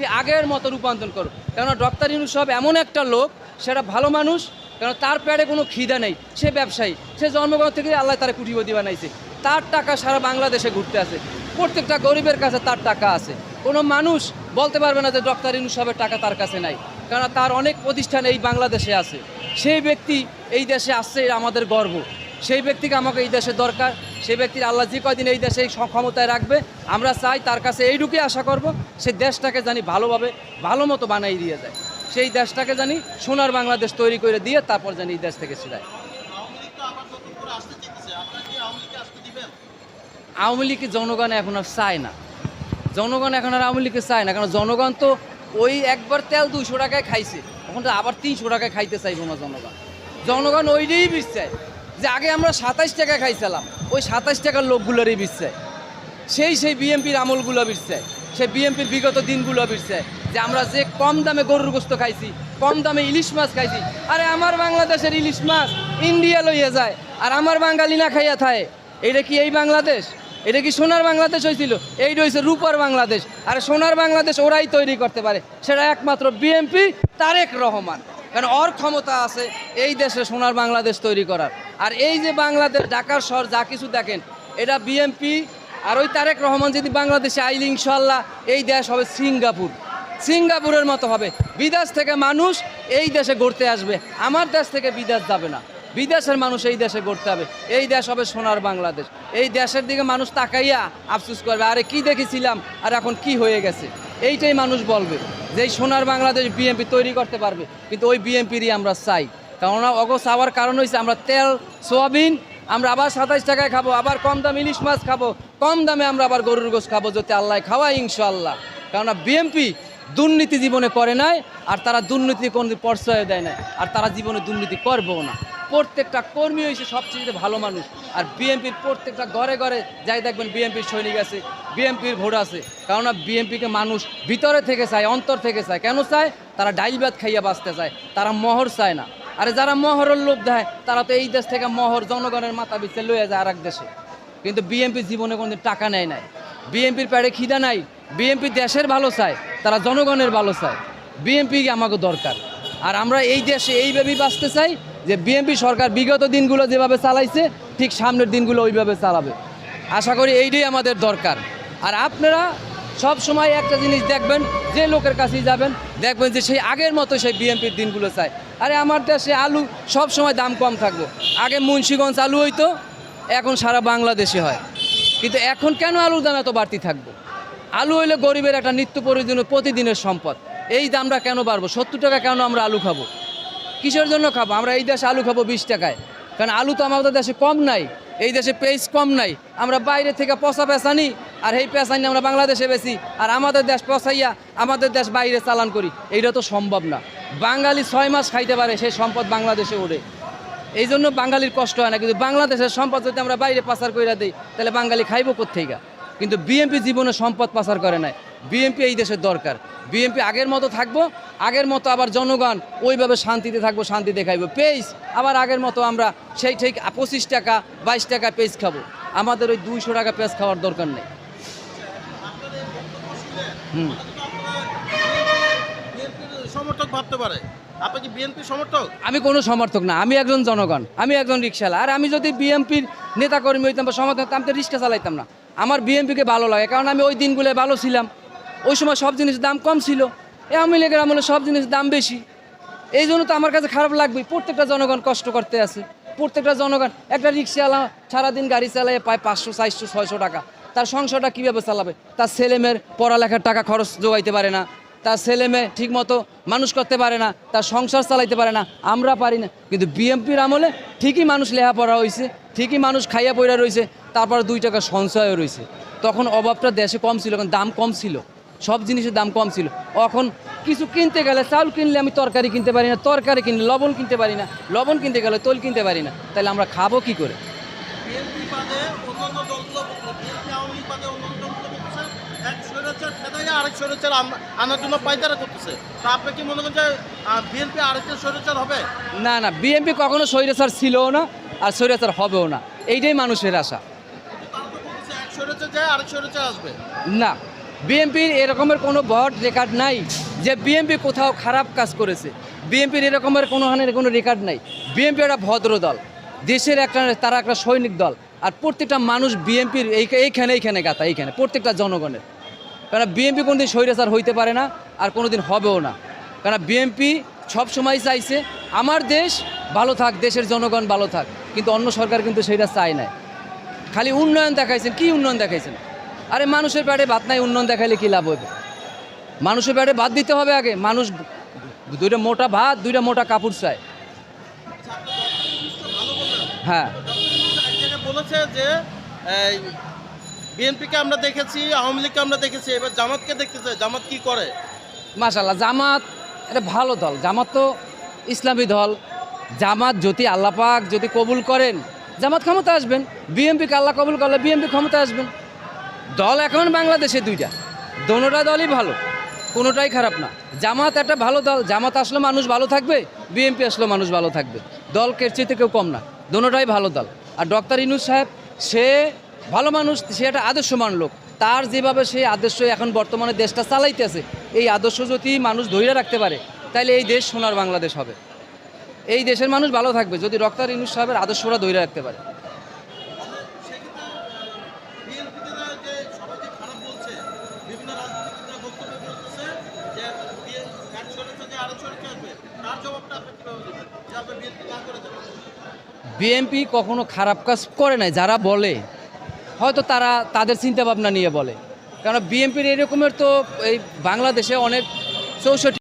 সে আগের মতো রূপান্তর করো। কেননা ডক্টর ইউনুস সব এমন একটা লোক, সেটা ভালো মানুষ কেন তার পেটে কোনো খিদা নেই, সে ব্যবসায়ী। সে জন্মগ্রহণ থেকে আল্লাহ তার কুটিপতি বানাইছে। তার টাকা সারা বাংলাদেশে ঘুরতে আছে। প্রত্যেকটা গরিবের কাছে তার টাকা আছে। কোনো মানুষ বলতে পারবে না যে ডক্টর ইউনুস সাহেবের টাকা তার কাছে নাই। কারণ তার অনেক প্রতিষ্ঠান এই বাংলাদেশে আছে। সেই ব্যক্তি এই দেশে আসছে আমাদের গর্ব। সেই ব্যক্তিকে আমাকে এই দেশে দরকার। সেই ব্যক্তির আল্লাহ যে কয়দিন এই দেশে এই ক্ষমতায় রাখবে, আমরা চাই তার কাছে এইটুকুই আশা করব সেই দেশটাকে জানি ভালোভাবে, ভালো মতো বানাই দিয়ে যায়। সেই দেশটাকে জানি সোনার বাংলাদেশ তৈরি করে দিয়ে তারপর জানি এই দেশ থেকে ছিলায় আওয়ামী লীগ জনগণ এখন আর চায় না? জনগণ এখন আর আওয়ামী লীগকে চায় না, কারণ জনগণ তো ওই একবার তেল দুইশো টাকায় খাইছে, এখন তো আবার তিনশো টাকায় খাইতে চাইব না জনগণ। জনগণ ওইটাই চায় যে আগে আমরা সাতাইশ টাকা খাইছিলাম ওই সাতাশ টাকার লোকগুলোরই চায় সেই সেই বিএমপির আমলগুলো বিরছে সেই বিএমপির বিগত দিনগুলো বিরছে যে আমরা যে কম দামে গরুর গোস্ত খাইছি, কম দামে ইলিশ মাছ খাইছি। আরে আমার বাংলাদেশের ইলিশ মাছ ইন্ডিয়া লইয়া যায় আর আমার বাঙালি না খাইয়া থায় এটা কি এই বাংলাদেশ? এটা কি সোনার বাংলাদেশ হয়েছিল এইটা হয়েছে রূপার বাংলাদেশ। আর সোনার বাংলাদেশ ওরাই তৈরি করতে পারে। সেটা একমাত্র বিএমপি তারেক রহমান। কারণ ওর ক্ষমতা আছে এই দেশে সোনার বাংলাদেশ তৈরি করার। আর এই যে বাংলাদেশ, ঢাকার শহর, যা কিছু দেখেন, এটা বিএমপি আর ওই তারেক রহমান যদি বাংলাদেশে আইলে ইনশাল্লাহ এই দেশ হবে সিঙ্গাপুর। সিঙ্গাপুরের মতো হবে। বিদেশ থেকে মানুষ এই দেশে গড়তে আসবে। আমার দেশ থেকে বিদেশ যাবে না। বিদেশের মানুষ এই দেশে গড়তে হবে। এই দেশ হবে সোনার বাংলাদেশ। এই দেশের দিকে মানুষ তাকাইয়া আফসুস করবে, আরে কি দেখেছিলাম আর এখন কি হয়ে গেছে? এইটাই মানুষ বলবে যে সোনার বাংলাদেশ বিএমপি তৈরি করতে পারবে। কিন্তু ওই বিএমপিরই আমরা চাই। কেননা অগ চাওয়ার কারণ হয়েছে আমরা তেল, সোয়াবিন, আমরা আবার সাতাইশ টাকায় খাব, আবার কম দাম ইলিশ মাছ খাব, কম দামে আমরা আবার গরুর গোস খাব যাতে আল্লাহ খাওয়াই ইনশাল্লাহ কেননা বিএমপি দুর্নীতি জীবনে করে নাই, আর তারা দুর্নীতি কোনো প্রশ্রয় দেয় না আর তারা জীবনে দুর্নীতি করবেও না। প্রত্যেকটা কর্মী হয়েছে সবচেয়ে ভালো মানুষ, আর বিএনপির প্রত্যেকটা ঘরে ঘরে যাই দেখবেন বিএনপির সৈনিক আছে বিএনপির ভোট আছে, কেননা বিএনপিকে মানুষ ভিতরে থেকে চায়, অন্তর থেকে চায়। কেন চায়? তারা ডাইল ভাত খাইয়া বাঁচতে চায়, তারা মহর চায় না। আরে যারা মহরের লোভ দেয়, তারা তো এই দেশ থেকে মহর জনগণের মাথা বিচ্ছে লয়ে যায় আর এক দেশে। কিন্তু বিএনপি জীবনে কোনোদিন টাকা নেয় নাই। বিএনপির পেটে খিদা নাই। বিএনপি দেশের ভালো চায়, তারা জনগণের ভালো চায়। বিএনপি আমাকে দরকার। আর আমরা এই দেশে এইভাবেই বাঁচতে চাই যে বিএনপি সরকার বিগত দিনগুলো যেভাবে চালাইছে, ঠিক সামনের দিনগুলো ওইভাবে চালাবে। আশা করি এইটাই আমাদের দরকার। আর আপনারা সব সময় একটা জিনিস দেখবেন, যে লোকের কাছেই যাবেন, দেখবেন যে সেই আগের মতো সেই বিএনপির দিনগুলো চায়। আরে আমার দেশে আলু সব সময় দাম কম থাকব। আগে মুন্সিগঞ্জ আলু হইতো, এখন সারা বাংলাদেশে হয়। কিন্তু এখন কেন আলুর দাম এত বাড়তি থাকব? আলু হইলে গরিবের একটা নিত্য প্রয়োজনীয় প্রতিদিনের সম্পদ। এই দামটা কেন বাড়বো? সত্তর টাকা কেন আমরা আলু খাব? কিসের জন্য খাব? আমরা এই দেশে আলু খাব বিশ টাকায়। কারণ আলু তো আমাদের দেশে কম নাই। এই দেশে পেঁয়াজ কম নাই। আমরা বাইরে থেকে পচা পেঁচা নিই আর এই পেঁচা নিয়ে আমরা বাংলাদেশে বেশি আর আমাদের দেশ পচাইয়া আমাদের দেশ বাইরে চালান করি। এইটা তো সম্ভব না। বাঙালি ছয় মাস খাইতে পারে, সেই সম্পদ বাংলাদেশে ওঠে। এই জন্য বাঙালির কষ্ট হয় না, কিন্তু বাংলাদেশের সম্পদ যদি আমরা বাইরে পাচার করে দিই, তাহলে বাঙালি খাইব কোথেকে কিন্তু বিএনপি জীবনে সম্পদ পাচার করে নাই। বিএনপি এই দেশের দরকার। বিএনপি আগের মতো থাকব আগের মতো আবার জনগণ ওইভাবে শান্তিতে থাকব শান্তি দেখাইবো। পেজ আবার আগের মতো আমরা সেই ঠিক পঁচিশ টাকা বাইশ টাকা পেজ খাব। আমাদের ওই দুইশো টাকা পেজ খাওয়ার দরকার নেই। হুম। বিএনপির সমর্থক ভাবতে পারে। আপনি কি বিএনপি সমর্থক? আমি কোনো সমর্থক না আমি একজন জনগণ আমি একজন রিক্সাওয়ালা আর আমি যদি বিএমপির নেতাকর্মী হইতাম বা সমর্থক আমি তো রিক্সা চালাইতাম না। আমার বিএমপিকে ভালো লাগে কারণ আমি ওই দিনগুলো ভালো ছিলাম। ওই সময় সব জিনিসের দাম কম ছিল। আওয়ামী লীগের আমলে সব জিনিসের দাম বেশি। এই জন্য তো আমার কাছে খারাপ লাগবে প্রত্যেকটা জনগণ কষ্ট করতে আছে। প্রত্যেকটা জনগণ, একটা রিক্সাওয়ালা সারাদিন গাড়ি চালায় পায় পাঁচশো, চারশো, ছয়শো টাকা। তার সংসারটা কীভাবে চালাবে? তার ছেলে মেয়ের পড়ালেখার টাকা খরচ জোগাইতে পারে না। তার ছেলে মেয়ে ঠিক মতো মানুষ করতে পারে না। তার সংসার চালাইতে পারে না। আমরা পারি না। কিন্তু বিএমপির আমলে ঠিকই মানুষ লেখাপড়া হয়েছে ঠিকই মানুষ খাইয়া পড়া রয়েছে তারপর দুই টাকা সঞ্চয়ও রয়েছে তখন অভাবটা দেশে কম ছিল কারণ দাম কম ছিল। সব জিনিসের দাম কম ছিল। এখন কিছু কিনতে গেলে চাউল কিনলে আমি তরকারি কিনতে পারি না তরকারি কিনলে লবণ কিনতে পারি না লবণ কিনতে গেলে তৈল কিনতে পারি না। তাহলে আমরা খাব কি করে? না না বিএনপি কখনো স্বৈরাচার ছিলও না আর স্বৈরাচার হবেও না। এইটাই মানুষের আশা। না বিএনপির এরকমের কোনো ভট রেকর্ড নাই যে বিএনপি কোথাও খারাপ কাজ করেছে। বিএনপির এরকমের কোনো হানের কোনো রেকর্ড নাই। বিএনপি একটা ভদ্র দল। দেশের একটা, তারা একটা সৈনিক দল। আর প্রত্যেকটা মানুষ বিএনপির এই, এইখানে এইখানে গাতা এইখানে, প্রত্যেকটা জনগণের। কারণ বিএনপি কোনোদিন স্বৈরাচার হইতে পারে না, আর কোনোদিন হবেও না। কারণ বিএনপি সবসময় চাইছে, আমার দেশ ভালো থাক, দেশের জনগণ ভালো থাক। কিন্তু অন্য সরকার কিন্তু সেটা চায় না খালি উন্নয়ন দেখাইছেন, কি উন্নয়ন দেখাইছেন? আরে মানুষের পেটে ভাত নাই উন্নয়ন দেখাইলে কী লাভ হবে মানুষের পেটে ভাত দিতে হবে আগে। মানুষ দুইটা মোটা ভাত দুইটা মোটা কাপড় চায়। হ্যাঁ। বলেছে যে বিএনপিকে আমরা দেখেছি আওয়ামী লীগকে আমরা দেখেছি এবার জামাতকে দেখতেছে জামাত কি করে? মাশাল্লাহ জামাত এটা ভালো দল। জামাত তো ইসলামী দল। জামাত যদি আল্লাপাক যদি কবুল করেন জামাত ক্ষমতা আসবেন। বিএমপিকে আল্লাহ কবুল করলে বিএমপি ক্ষমতা আসবেন। দল এখন বাংলাদেশে দুইটা। দোনোটা দলই ভালো, কোনোটাই খারাপ না। জামাত একটা ভালো দল, জামাত আসলে মানুষ ভালো থাকবে বিএমপি আসলে মানুষ ভালো থাকবে। দলকে চেয়ে কেউ কম না, দোনোটাই ভালো দল। আর ডক্টর ইনুস সাহেব, সে ভালো মানুষ, সে একটা আদর্শমান লোক। তার যেভাবে সেই আদর্শ এখন বর্তমানে দেশটা চালাইতেছে, এই আদর্শ যদি মানুষ ধৈর্য রাখতে পারে তাহলে এই দেশ সোনার বাংলাদেশ হবে। এই দেশের মানুষ ভালো থাকবে যদি ডক্টর ইনুস সাহেবের আদর্শরা ধৈর্য রাখতে পারে বিএনপিতে যে সবাইকে খারাপ বলছে বিভিন্ন রাজনীতিবিদরা বক্তব্য বলতেছে যে BNP এক সরেছে যে আরেক সরেছে আসবে তার জবাবটা আপনি কীভাবে দেবেন যে আপনি বিএনপি না করে দেবেন বিএনপি কখনো খারাপ কাজ করে নাই, যারা বলে। হয়তো তারা তাদের চিন্তা ভাবনা নিয়ে বলে। কারণ বিএনপির এরকমের তো এই বাংলাদেশে অনেক চৌষট্টি